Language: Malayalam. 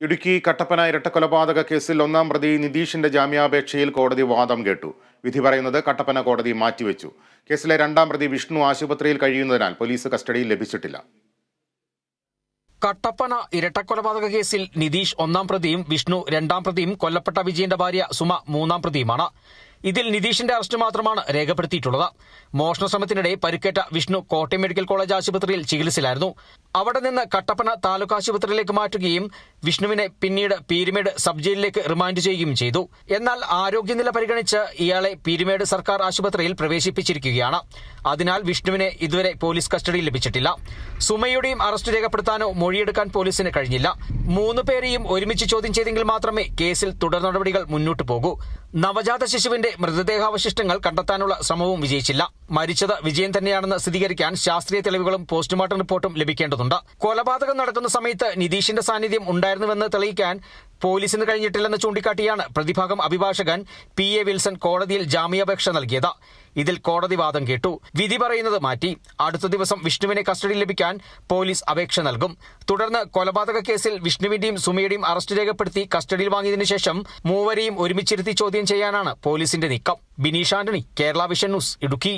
ഇടുക്കി കട്ടപ്പന ഇരട്ടക്കൊലപാതക കേസിൽ ഒന്നാം പ്രതി നിതീഷിന്റെ ജാമ്യാപേക്ഷയിൽ കോടതി വാദം കേട്ടു. വിധി പറയുന്നത് കട്ടപ്പന കോടതി മാറ്റിവെച്ചു. കേസിലെ രണ്ടാം പ്രതി വിഷ്ണു ആശുപത്രിയിൽ കഴിയുന്നതിനാൽ പോലീസ് കസ്റ്റഡിയിൽ ലഭിച്ചിട്ടില്ല. കട്ടപ്പന ഇരട്ടക്കൊലപാതക കേസിൽ നിതീഷ് ഒന്നാം പ്രതിയും വിഷ്ണു രണ്ടാം പ്രതിയും കൊല്ലപ്പെട്ട വിജയന്റെ ഭാര്യ സുമ മൂന്നാം പ്രതിയുമാണ്. ഇതിൽ നിതീഷിന്റെ അറസ്റ്റ് മാത്രമാണ് രേഖപ്പെടുത്തിയിട്ടുള്ളത്. മോഷണ ശ്രമത്തിനിടെ പരിക്കേറ്റ വിഷ്ണു കോട്ടയം മെഡിക്കൽ കോളേജ് ആശുപത്രിയിൽ ചികിത്സയിലായിരുന്നു. അവിടെ നിന്ന് കട്ടപ്പന താലൂക്ക് ആശുപത്രിയിലേക്ക് മാറ്റുകയും വിഷ്ണുവിനെ പിന്നീട് പീരുമേട് സബ് ജയിലിലേക്ക് റിമാൻഡ് ചെയ്യുകയും ചെയ്തു. എന്നാൽ ആരോഗ്യനില പരിഗണിച്ച് ഇയാളെ പീരുമേട് സർക്കാർ ആശുപത്രിയിൽ പ്രവേശിപ്പിച്ചിരിക്കുകയാണ്. അതിനാൽ വിഷ്ണുവിനെ ഇതുവരെ പോലീസ് കസ്റ്റഡിയിൽ ലഭിച്ചിട്ടില്ല. സുമയുടെയും അറസ്റ്റ് രേഖപ്പെടുത്താനോ മൊഴിയെടുക്കാൻ പോലീസിന് കഴിഞ്ഞില്ല. മൂന്ന് പേരെയും ഒരുമിച്ച് ചോദ്യം ചെയ്തെങ്കിൽ മാത്രമേ കേസിൽ തുടർ നടപടികൾ മുന്നോട്ടു പോകൂ. നവജാത ശിശുവിന്റെ മൃതദേഹാവശിഷ്ടങ്ങൾ കണ്ടെത്താനുള്ള ശ്രമവും വിജയിച്ചില്ല. മരിച്ചത് വിജയൻ തന്നെയാണെന്ന് സ്ഥിരീകരിക്കാൻ ശാസ്ത്രീയ തെളിവുകളും പോസ്റ്റ്മോർട്ടം റിപ്പോർട്ടും ലഭിക്കേണ്ടതുണ്ട്. കൊലപാതകം നടക്കുന്ന സമയത്ത് നിതീഷിന്റെ സാന്നിധ്യം ഉണ്ടായിരുന്നുവെന്ന് തെളിയിക്കാൻ പോലീസിന് കഴിഞ്ഞിട്ടില്ലെന്ന് ചൂണ്ടിക്കാട്ടിയാണ് പ്രതിഭാഗം അഭിഭാഷകൻ പി എ വിൽസൺ കോടതിയിൽ ജാമ്യാപേക്ഷ നൽകിയത്. ഇതിൽ കോടതി വാദം കേട്ടു. വിധി പറയുന്നത് മാറ്റി. അടുത്ത ദിവസം വിഷ്ണുവിനെ കസ്റ്റഡിയിൽ ലഭിക്കാൻ പോലീസ് അപേക്ഷ നൽകും. തുടർന്ന് കൊലപാതക കേസിൽ വിഷ്ണുവിന്റെയും സുമയുടെയും അറസ്റ്റ് രേഖപ്പെടുത്തി കസ്റ്റഡിയിൽ വാങ്ങിയതിനു ശേഷം മൂവരെയും ഒരുമിച്ചിരുത്തി ചോദ്യം ചെയ്യാനാണ് പോലീസിന്റെ നീക്കം. Bineesh Antony Kerala vision news Idukki.